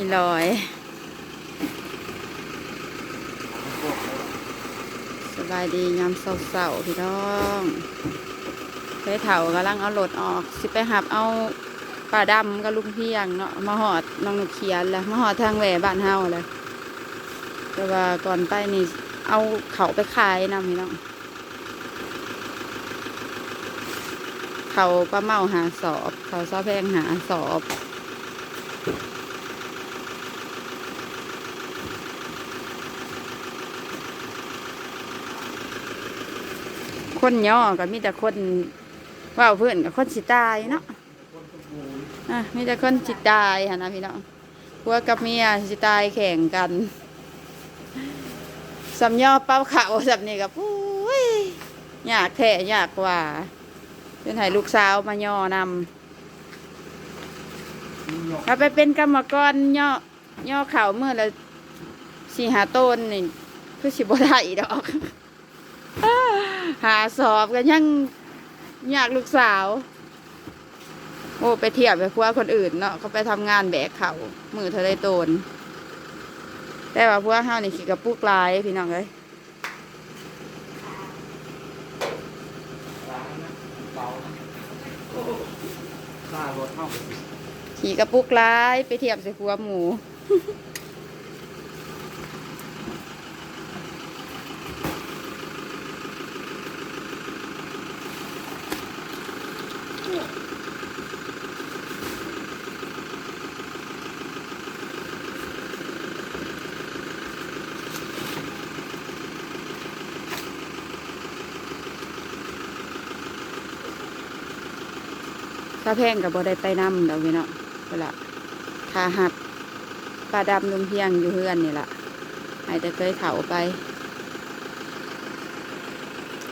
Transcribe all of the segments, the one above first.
ีลอย สบายดียามเศร้าๆพี่น้องไปเถากำลังเอารถออก สิไปหับเอาป่าดำกับลุงเพียงเนาะมาหอดน้องนกเขียนแล้วมาหอดทางแหวบ้านเฮาเลยแต่ว่าก่อนไปนี่เอาเขาไปขายนำพี่น้องเขาป้าเมาหาสอบ เขาซอแพงหาสอบ คนย่อก็มีแต่คนเว่าเพื่อนกับคนสิตายเนาะอะมีแต่คนสิตายฮะนะพี่น้องผัวกับเมียสิตายแข่งกันสำย่อเป้าเขาสำนี่กับปุ้ยยากแท้ยากกว่าจนให้ลูกสาวมาย่อนำถ้าไปเป็นกรรมกรย่อย่อเข่าเมื่อละสี่หาต้นนี่คือสิบได้ดอก หาสอบกันยังอยากลูกสาว โอ้ไปเทียบไปพวกคนอื่นเนาะเขาไปทำงานแบกเขามือเธอได้โตน แต่ว่าพวกเฮานี่ขี่กับปุกลายพี่น้องเลยค่ารถเท่ากับขี่กับปุกลายไปเทียบใส่ขัวหมู ถ้าแพงกับบ่ได้ไปนำเดี๋ยวพี่เนาะเวลาคาหับปลาดำลุงเพียงอยู่เฮือนนี่ล่ะให้แต่เคยเถาไป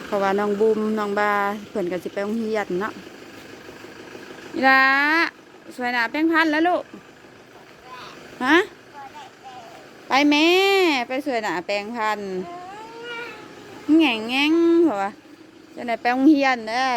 เพราะว่าน้องบูมน้องบาเพิ่นก็สิไปโรงเรียนเนาะ นี่ล่ะสวยหนาแป้งพันแล้วลูก ฮะ ไปแม่ ไปสวยหนาแป้งพันแง่งแง่งเหรอวะจะไหนแป้งเฮียนได้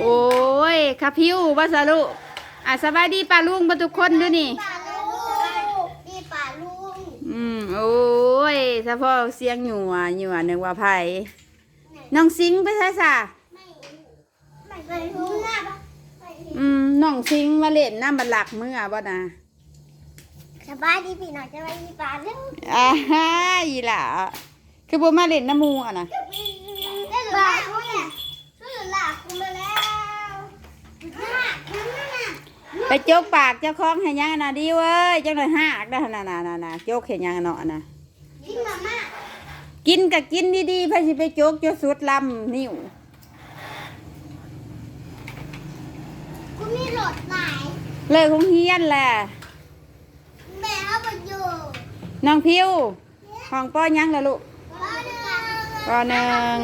โอ้ยคาพิวบาสารุอะสบายดีป้าลุงบ่ทุกคนดูนี่ป่าลุงนี่ป่าลุงอืมโอ้ยเฉพาะเสียงหยัวหยัวนึกว่าไผน้องสิงไปใช่ซะไม่ไม่เคยรู้หน้าปะ อืมน้องสิงมาเล่นน้ำบันหลักเมื่อบ่นะสบายดีพี่หน่อยสบายดีป่าลุงอ่าฮ่าอีหล่ะคือบ่มาเล่นน้ำหมูอะนะได้หรือเปล่าเนี่ยช่วยหลักคุณมาแล้วหน้าคุณนั่นน่ะไปจกปากเจ้าของให้ยังอะนะดีเว้ยจังเลยหักได้อน่ะน่ะน่ะน่ะจกให้ยังอะเนาะน่ะกินมาม่ากินก็กินดีๆพะสิไปจกจนสุดลำนิ้ว คุณมีรถไหน เลิกของเฮียนแหละแม่เอาไปอยู่น้องพิวห้องป้อยังละลูกป้าหนึ่งปอหนึ่ง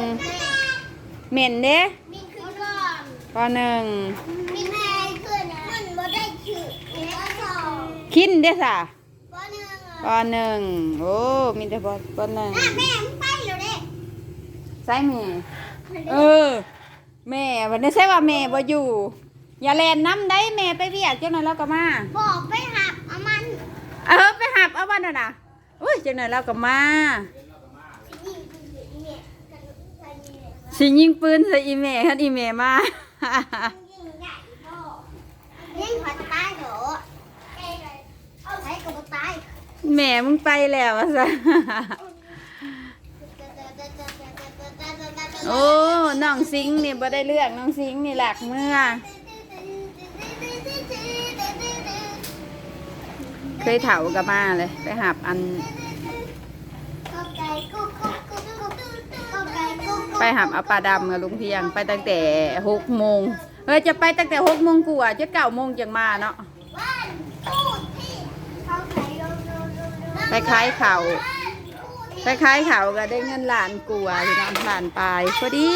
เหม็นเด้มินขึ้นก่อนปอหนึ่งมินแม่ขึ้นมันบ่ได้ชื่อมินก็สองคินเด้สะป้าหนึ่งปอหนึ่งโอ้มีแต่ปอปอหนึ่งอะแม่มึงไปอยู่เด้ใส่แม่เออแม่วันนี้ใช่ว่าแม่บ่อยู่ อย่าแลนน้ำได้แม่ไปเวียกจังหน่อยเราก็มาบอกไปหับเอามันเออไปหับเอาบ้านน่ะนะอุ้ยจังหน่อยเราก็มานี่นี่เนี่ยกันไปนี่เนี่ยสิยิงปืนใส่อีแม่คันอีแม่มายิ่งใหญ่พ่อยิ่งผัดตายเหรอเอาใช้กับตายแม่มึงไปแล้วอะซะโอ้ น้องสิงห์นี่บ่ได้เลือกน้องสิงห์นี่หลักเมื่อ เคยเถากับมาเลย ไปหับอัน ไปหับเอาปลาดำกับลุงเพียง ไปตั้งแต่หกโมงเฮ้ยจะไปตั้งแต่หกโมงกว่าจะเก้าโมงจังมาเนาะไปขายเขาวคล้ายเขาก็ได้เงินหลานกว่าพี่น้องล้านปลายพอดี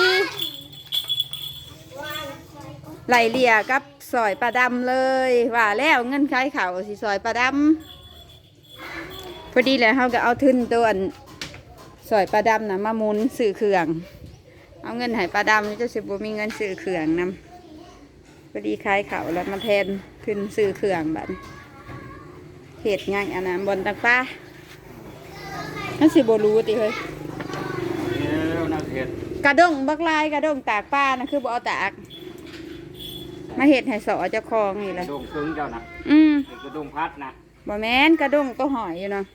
ไหลเลียกับ ซอยปลาดำเลยว่าแล้วเงินคล้ายเขาสิซอยปลาดำพอดีแล้วเขาก็เอาทุนตัวอันซอยปลาดำนะมาหมุนสื่อเครื่อง เอาเงินให้ปลาดำจะสิบมีเงินสื่อเครื่องนำพอดีคล้ายเขาแล้วมาแทนขึ้นสื่อเครื่องบัดนี้เหตุงานอันนั้นบนตังป้านั่นสิบรู้ติเฮ้ยเดี๋ยวนักเห็ดกระด้งบักลายกระด้งตากป้านะคือบ่เอาตาก มาเห็ดให้สอเจ้าของนี่แหละ ดงครึ่งเจ้านะอืมไอ้กระดงพัดนะบ่แม่นกระด้งก็หอยอยู่เนาะ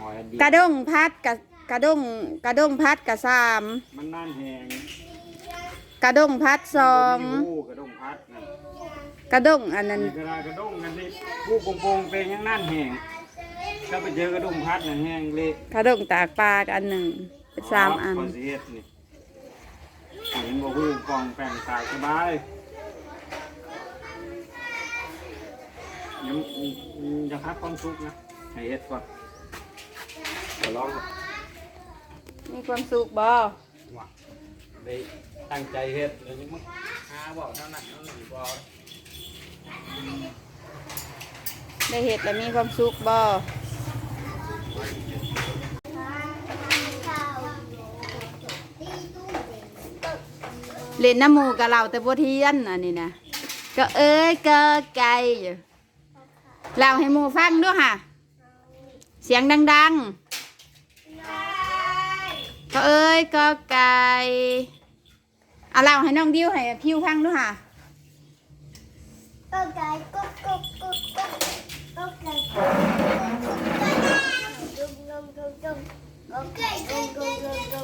หอยอันเดียวกระด้งพัดกะกระด้งกระด้งพัดกะสาม มันนั่นแหงกระด้งพัดสอง มันบ่มีหูกระดงพัดนั่นกระด้งอันนั้นนี่กระดากระดงกันนี่ผู้โปงๆเป็นยังนั่นแหงก็ไปเจอกระดงพัดน่ะแหงเละกระด้งตากปลาก็อันหนึ่งเป็นสามอันคสิเฮ็ดนี่เห็นบ่พื้นกองแป้งตายสบาย ยังจะพักความสุขนะให้เฮ็ดก่อนขอร้องก่อนมีความสุขบ่ว่าได้ตั้งใจเฮ็ดเลยยังมึงหาบอกเท่านั้นเท่านี้บ่ได้เห็ดแล้วมีความสุขบ่เล่นน้ำหมูกับเราแต่บ่เทียนอันนี้นะก็เอ้ยก็ไก่อยู่ เล่าให้หมูฟังด้วยค่ะ เสียงดังๆก็เอ้ยก็ไก่เอาเล่าให้น้องดิวให้พิวฟังด้วยค่ะก็ไก่ก็ก็ก็ก็ก็ไก่ก็ดุมดุมดุมดุมก็ไก่ดุมดุมดุมดุ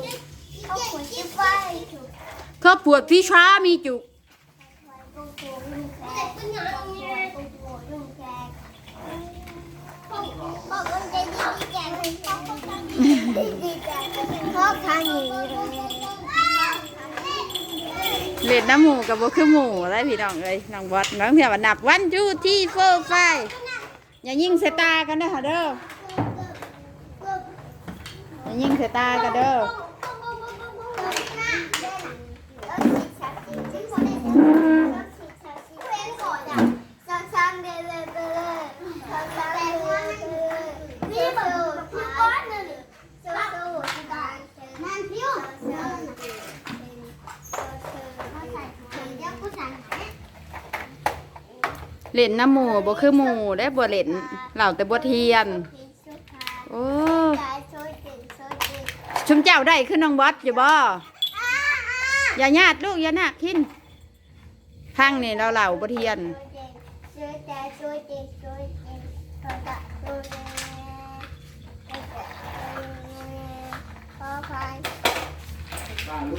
เลยเล่นน้ำหมูกับบ่คือหมูอะไรพี่น้องเอ้ยน้องบอสน้องเพียว่านับวันจูที่โฟไฟอย่ายิงใส่ตากันเด้อค่ะเด้ออย่ายิงใส่ตากันเด้อ เล่นน้ำหมูบ่คือหมูได้บ่เล่นเหล่าแต่บ่เทียน โอ้ชุมเจ้าได้ขึ้นน้องบอสอยู่บ่อย่าญาติลูกอย่าหนักขินพังนี่เราเหล่าบ่เทียน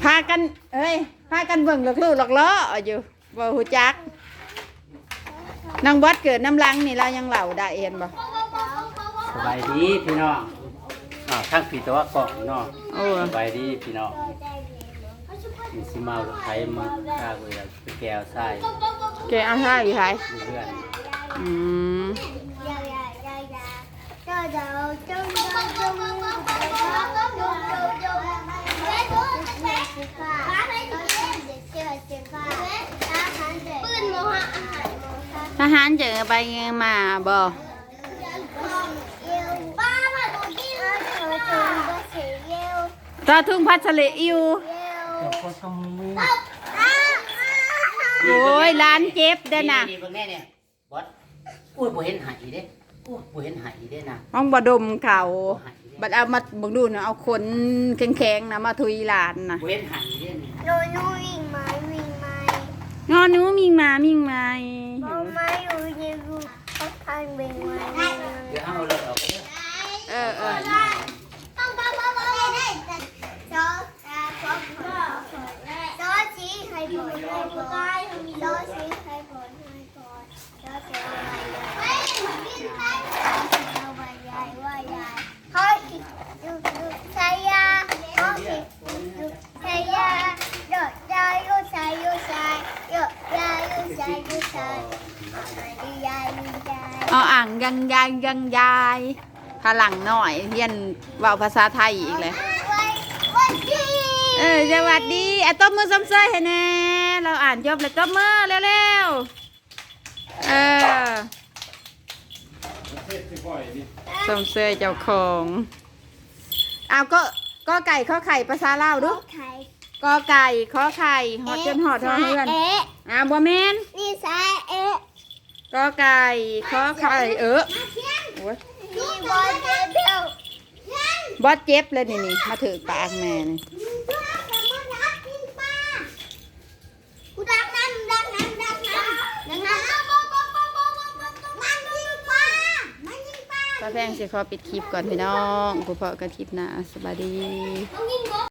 พากันเอ้ยพากันเบิ่งหลักลูกหลักล้ออยู่บ่ฮู้จัก นางบอสเกิดน้ำลังนี่เรายังเหล่าได้เห็นบ่สบายดีพี่น้องอ้าวทั้งพี่ตัวกอกเนาะโอ้สบายดีพี่น้องมีสิมาลูกไทยมาข้าเวลาไปแก้วใส่แกเอาท่าอยู่ไทยเพื่อนอืมปื หะทหารเจอไปมาบ่ป้ามาดูกินเธอจนก็เสียเยวตาทุ่งพัชเลอิวเยวก็ต้องมีโอ้ยร้านเจ็บเด้อน่ะนี่เบิ่งแน่เนี่ยบอสอุ้ยบ่เห็นหายเด้อุ้ยบ่เห็นหายเด้นะห้องบ่ดมเขาบัดเอามาเบิ่งดูนะเอาขนแข็งๆนะมาทุยหลานน่ะบ่เห็นหายเด้นี่โนนูวิ่งไม้วิ่งไม้งอหนูมิงมามิงมา พอไม้อยู่ในรู เขาทานวิ่งไม้เดี๋ยวเอารถออกไปเด้อเออเออต้องต้องต้องต้องได้แต่จอจอจอสีให้ เฮ้ยมันกินไปเอาใบใหญ่ว่าใหญ่เขาคิดดูดูใส่ยาเขาคิดดูใส่ยาเยอะยาโยใส่โยใส่เยอะยาโยใส่โยใส่ดียาดียาเอาอ่างยังยายยังยายพลังหน่อยเรียนเว้าภาษาไทยอีกเลยวันวันดีเออสวัสดีอะตบมือซ้ำเซยให้แน่เราอ่านจบแล้วตบมือเร็วๆเออประเทศที่ปล่อยดิซ้ำเซยเจ้าของอ้าวก็ก็ไก่ข้อไข่ภาษาลาวดูไข่ก็ไก่ข้อไข่หอดจนหอดทอเฮือนเอ๊ะอ่าบ่แม่นนี่สายเอ๊ะ ก็ไก่ข้อไข่เออมาเพียงโอ้ยนี่บอลเจ็บเดียวงั้นบอสเจ็บเลยนี่นี่มาถือปากแม่นี่ตัวสมมติรักกินปลากูดักน้ำดักน้ำดักน้ำดักน้ำมันยิงปลามันยิงปลาป้าแพงสิขอปิดคลิปก่อนพี่น้องกูพอกันคลิปหน้าสบายดีมันยิง